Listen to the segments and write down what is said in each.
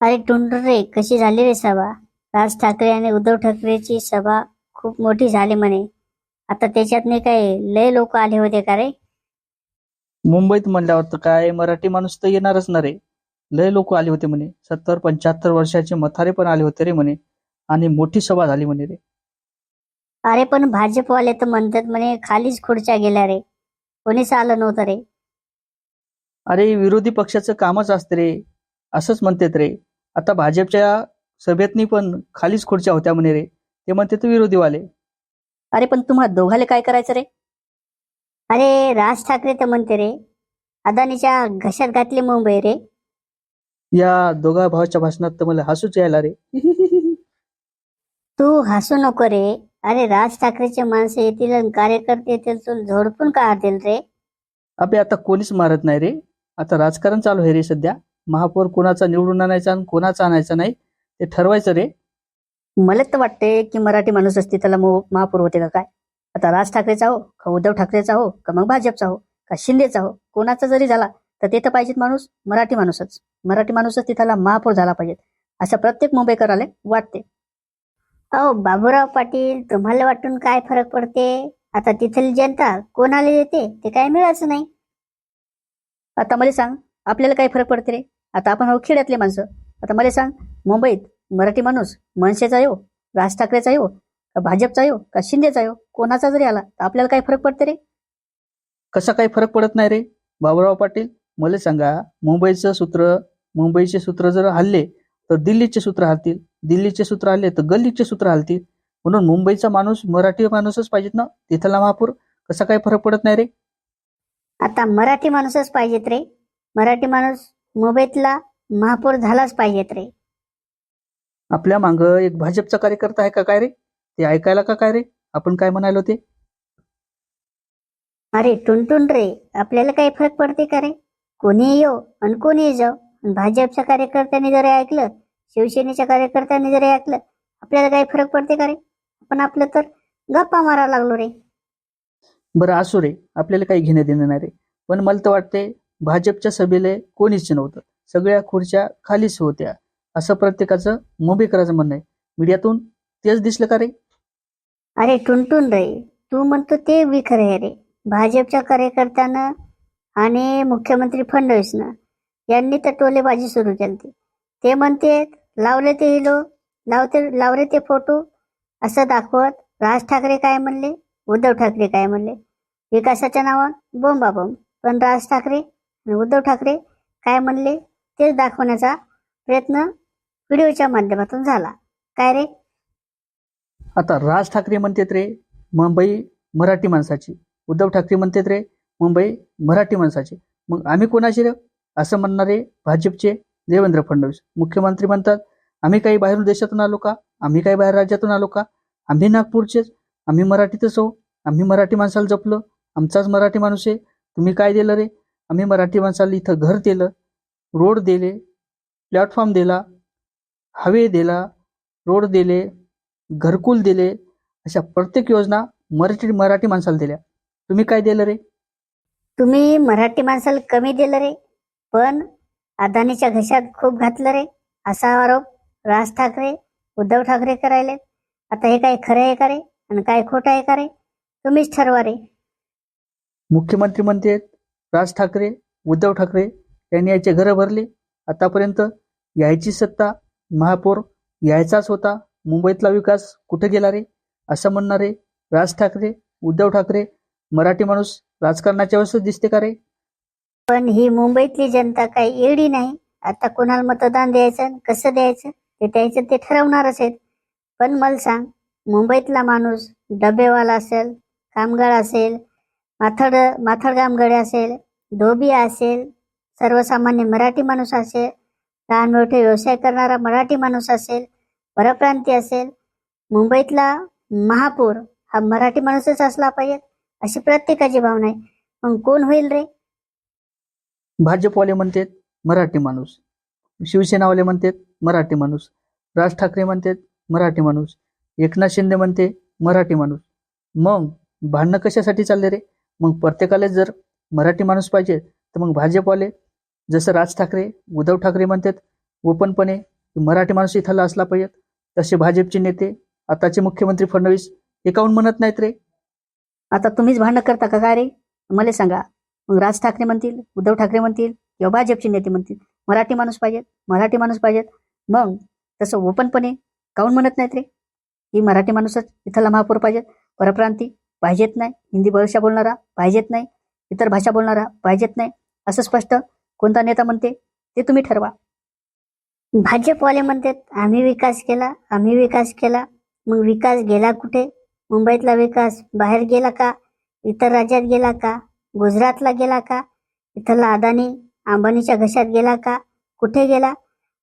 अरे टुंडर रे कशी झाली रे सभा? राज ठाकरे आणि उद्धव ठाकरेची सभा खूप मोठी झाली म्हणे. आता त्याच्यात नाही काय लय लोक आले होते का रे? मुंबईत म्हणल्यावर तर काय मराठी माणूस तर येणारच ना रे. लय लोक आले होते म्हणे. सत्तर पंच्याहत्तर वर्षाचे म्हातारे पण आले होते रे म्हणे. आणि मोठी सभा झाली म्हणे रे. अरे पण भाजपवाले तर म्हणतात म्हणे खालीच खुर्च्या गेल्या रे. कोणीच आलं नव्हतं रे. अरे विरोधी पक्षाचं कामच असते रे. असंच म्हणतात रे. आता भाजपच्या सभेतनी पण खालीच खुर्च्या होत्या म्हणे रे. ते म्हणते तर विरोधीवाले. अरे पण तुम्हा दोघाले काय करायचं रे? अरे राज ठाकरे तर म्हणते रे अदानीच्या घशात घातली मुंबई रे. या दोघा भावाच्या भाषणात तर मला हसूच यायला रे. तू हसू नको रे. अरे राज ठाकरेचे माणसं येतील आणि कार्यकर्ते येतील तुला झोडपून काढतील रे. अबे आता कोणीच मारत नाही रे. आता राजकारण चालू आहे रे सध्या. महापौर कोणाचा निवडून आणायचा आणि कोणाचा आणायचा नाही ते ठरवायचं रे. मला तर वाटते की मराठी माणूस असते त्याला मो- महापौर होते का काय? आता राज ठाकरेचा हो का उद्धव ठाकरेचा हो का मग भाजपचा हो का शिंदेचा हो कोणाचा जरी झाला तर ते तर पाहिजेत माणूस मराठी माणूसच. मराठी माणूसच तिथला महापौर झाला पाहिजे असं प्रत्येक मुंबईकराले वाटते. अहो बाबूराव पाटील तुम्हाला वाटून काय फरक पडते? आता तिथली जनता कोणाला देते ते काय मिळायचं नाही. आता मला सांग आपल्याला काय फरक पडते रे? आता आपण आहो खेड्यातले माणसं. आता मला सांग मुंबईत मराठी माणूस मनसेचा येऊ राज ठाकरेचा येऊ का भाजपचा येऊ का शिंदेचा येऊ कोणाचा जरी आला तर आपल्याला काय फरक पडते रे? कसा काही फरक पडत नाही रे? बाबूराव पाटील मला सांगा मुंबईचं सूत्र मुंबईचे सूत्र जर हल्ले तर दिल्लीचे सूत्र हलतील. दिल्लीचे सूत्र हल्ले तर गल्लीचे सूत्र हलतील. म्हणून मुंबईचा माणूस मराठी माणूसच पाहिजेत ना? तिथला महापूर कसा काही फरक पडत नाही रे? आता मराठी माणूसच पाहिजेत रे. मराठी माणूस मुंबईतला महापौर झालाच पाहिजेत रे. आपल्या मांग एक भाजपचा कार्यकर्ता आहे का काय रे? ते ऐकायला का काय रे? आपण काय म्हणालो ते? अरे टुनटुन रे आपल्याला काही फरक पडते का रे? कोणी येऊ आणि कोणी जाऊ आणि भाजपच्या कार्यकर्त्यांनी जरी ऐकलं शिवसेनेच्या कार्यकर्त्यांनी जरी ऐकलं आपल्याला काही फरक पडते का रे? आपण आपलं तर गप्पा मारा लागलो रे. बरं असो रे आपल्याला काही घेणं देणं नाही रे. पण मला तर वाटते भाजपच्या सभेला कोणीच नव्हतं. सगळ्या खुर्च्या खालीच होत्या. असं प्रत्येकाचं मुंबईकरांचं म्हणणं आहे. मीडियातून तेच दिसलं का रे? अरे टुनटुन रे तू म्हणतो ते बी खरं आहे रे. भाजपच्या कार्यकर्त्यानं आणि मुख्यमंत्री फडणवीसनं यांनी तर टोलेबाजी सुरू केली ते म्हणते लावले ते हिलो लावते लावले ते फोटो असं दाखवत राज ठाकरे काय म्हणले? उद्धव ठाकरे काय म्हणले? विकासाच्या नावात बोंबा बोंब पण राज ठाकरे उद्धव ठाकरे काय म्हणले तेच दाखवण्याचा प्रयत्न व्हिडिओच्या माध्यमातून झाला. काय रे? आता राज ठाकरे म्हणतात रे मुंबई मराठी माणसाची. उद्धव ठाकरे म्हणतात रे मुंबई मराठी माणसाची. मग आम्ही कोणाचे रे? असं म्हणणारे भाजपचे देवेंद्र फडणवीस. मुख्यमंत्री म्हणतात आम्ही काही बाहेरून देशातून आलो का? आम्ही काही बाहेर राज्यातून आलो का? आम्ही नागपूरचेच. आम्ही मराठीतच हो. आम्ही मराठी माणसाला जपलं. आमचाच मराठी माणूस आहे. तुम्ही काय दिलं रे? आम्ही मराठी माणसाला इथं घर दिलं रोड दिले प्लॅटफॉर्म दिला हवे दिला रोड दिले घरकुल दिले अशा प्रत्येक योजना मराठी मराठी माणसाला दिल्या. तुम्ही काय दिलं रे? तुम्ही मराठी माणसाला कमी दिलं रे पण अदानीच्या घशात खूप घातलं रे. असा आरोप राज ठाकरे उद्धव ठाकरे करायले आता हे काय खरं आहे का रे? आणि काय खोटं आहे का रे? तुम्हीच ठरवा रे. मुख्यमंत्री म्हणते राज ठाकरे उद्धव ठाकरे यांनी याचे घरं भरले. आतापर्यंत यायची सत्ता महापौर यायचाच होता. मुंबईतला विकास कुठे गेला रे? असं म्हणणारे राज ठाकरे उद्धव ठाकरे मराठी माणूस राजकारणाच्या वस्तू दिसते का रे? पण ही मुंबईतली जनता काही एडी नाही. आता कोणाला मतदान द्यायचं आणि कसं द्यायचं ते द्यायचं ते ठरवणारच आहेत. पण मला सांग मुंबईतला माणूस डबेवाला असेल कामगार असेल माथड माथडगाम गडे असेल धोबी असेल सर्वसामान्य मराठी माणूस असेल लहान मोठे व्यवसाय करणारा मराठी माणूस असेल परप्रांती असेल मुंबईतला महापौर हा मराठी माणूसच असला पाहिजे अशी प्रत्येकाची भावना आहे. मग कोण होईल रे? भाजपवाले म्हणतात मराठी माणूस. शिवसेनावाले म्हणतात मराठी माणूस. राज ठाकरे म्हणतात मराठी माणूस. एकनाथ शिंदे म्हणते मराठी माणूस. मग भांडणं कशासाठी चालले रे? मग प्रत्येकाला जर मराठी माणूस पाहिजे तर मग भाजपवाले जसं राज ठाकरे उद्धव ठाकरे म्हणतात ओपनपणे मराठी माणूस इथला असला पाहिजेत तसे भाजपचे नेते आताचे मुख्यमंत्री फडणवीस हे काऊन म्हणत नाहीत रे? आता तुम्हीच भांडण करता का? काय रे? मला सांगा. मग राज ठाकरे म्हणतील उद्धव ठाकरे म्हणतील किंवा भाजपचे नेते म्हणतील मराठी माणूस पाहिजेत मराठी माणूस पाहिजेत मग तसं ओपनपणे काऊन म्हणत नाहीत रे? ही मराठी माणूसच इथला महापौर पाहिजेत परप्रांती. पाहिजेत नाही. हिंदी भाषा बोलणारा पाहिजेत नाही. इतर भाषा बोलणारा पाहिजेत नाही. असं स्पष्ट कोणता नेता म्हणते ते तुम्ही ठरवा. भाजपवाले म्हणतात आम्ही विकास केला आम्ही विकास केला. मग विकास गेला कुठे? मुंबईतला विकास बाहेर गेला का? इतर राज्यात गेला का? गुजरातला गेला का? इथला अदानी अंबानीच्या घशात गेला का? कुठे गेला?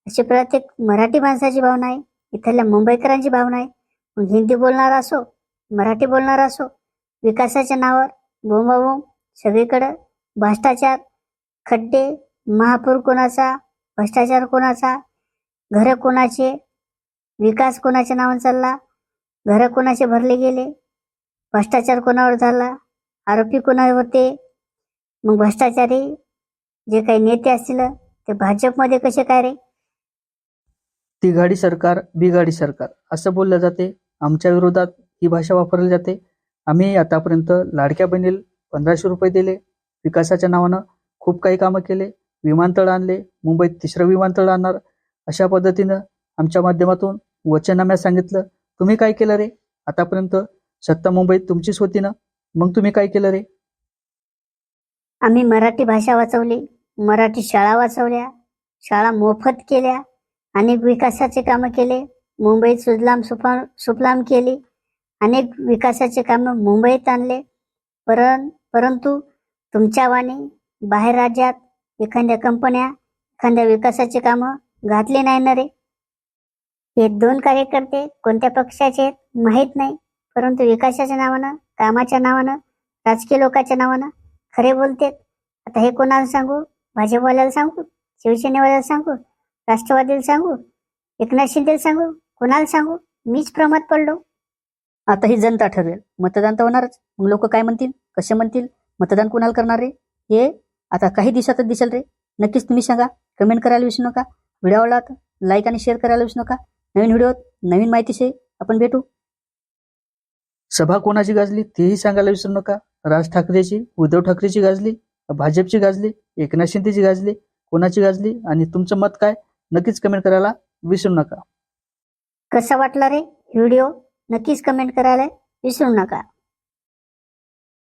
अशी प्रत्येक मराठी माणसाची भावना आहे. इथल्या मुंबईकरांची भावना आहे. मग हिंदी बोलणारा असो मराठी बोलणारा असो विकासाच्या नावावर बोंबाबोंब सगळीकडं भ्रष्टाचार खड्डे महापूर कोणाचा भ्रष्टाचार कोणाचा घरं कोणाचे विकास कोणाच्या नावानं चालला घरं कोणाचे भरले गेले भ्रष्टाचार कोणावर झाला आरोपी कोणावर होते मग भ्रष्टाचारी जे काही नेते असतील ते भाजपमध्ये कसे काय रे? तिघाडी सरकार बिघाडी सरकार असं बोललं जाते. आमच्या विरोधात ही भाषा वापरली जाते. आम्ही आतापर्यंत लाडक्या बहिणीला पंधराशे रुपये दिले. विकासाच्या नावानं खूप काही कामं केले. विमानतळ आणले. मुंबईत तिसरं विमानतळ आणणार. अशा पद्धतीनं आमच्या माध्यमातून वचननाम्यात सांगितलं. तुम्ही काय केलं रे? आतापर्यंत सत्ता मुंबईत तुमचीच होती ना? मग तुम्ही काय केलं रे? आम्ही मराठी भाषा वाचवली. मराठी शाळा वाचवल्या. शाळा मोफत केल्या. अनेक विकासाचे कामं केले. मुंबईत सुजलाम सुफा सुफलाम केली. अनेक विकासाचे कामं मुंबईत आणले. परं परंतु तुमच्या वाणी बाहेर राज्यात एखाद्या कंपन्या एखाद्या विकासाचे कामं घातले नाही ना रे? हे दोन कार्यकर्ते कोणत्या पक्षाचे आहेत माहीत नाही. परंतु विकासाच्या नावानं कामाच्या नावानं राजकीय लोकांच्या नावानं खरे बोलतेत. आता हे कोणाला सांगू? भाजपवाल्याला सांगू? शिवसेनेवाल्याला सांगू? राष्ट्रवादीला सांगू? एकनाथ शिंदेला सांगू? कोणाला सांगू? मीच प्रमाद पडलो. आता ही जनता ठरवेल मतदान तर होणारच. मग लोक काय म्हणतील? कसे म्हणतील? मतदान कोणाला करणार रे? हे आता काही दिवसातच दिसेल रे. नक्कीच तुम्ही सांगा. कमेंट करायला विसरू नका. व्हिडिओ आवडला तर लाईक आणि शेअर करायला विसरू नका. नवीन व्हिडिओत नवीन माहितीशी आपण भेटू. सभा कोणाची गाजली तेही सांगायला विसरू नका. राज ठाकरेची उद्धव ठाकरेची गाजली भाजपची गाजली एकनाथ शिंदेची गाजली कोणाची गाजली आणि तुमचं मत काय? नक्कीच कमेंट करायला विसरू नका. कसा वाटला रे व्हिडिओ? नक्कीच कमेंट करायला विसरू नका.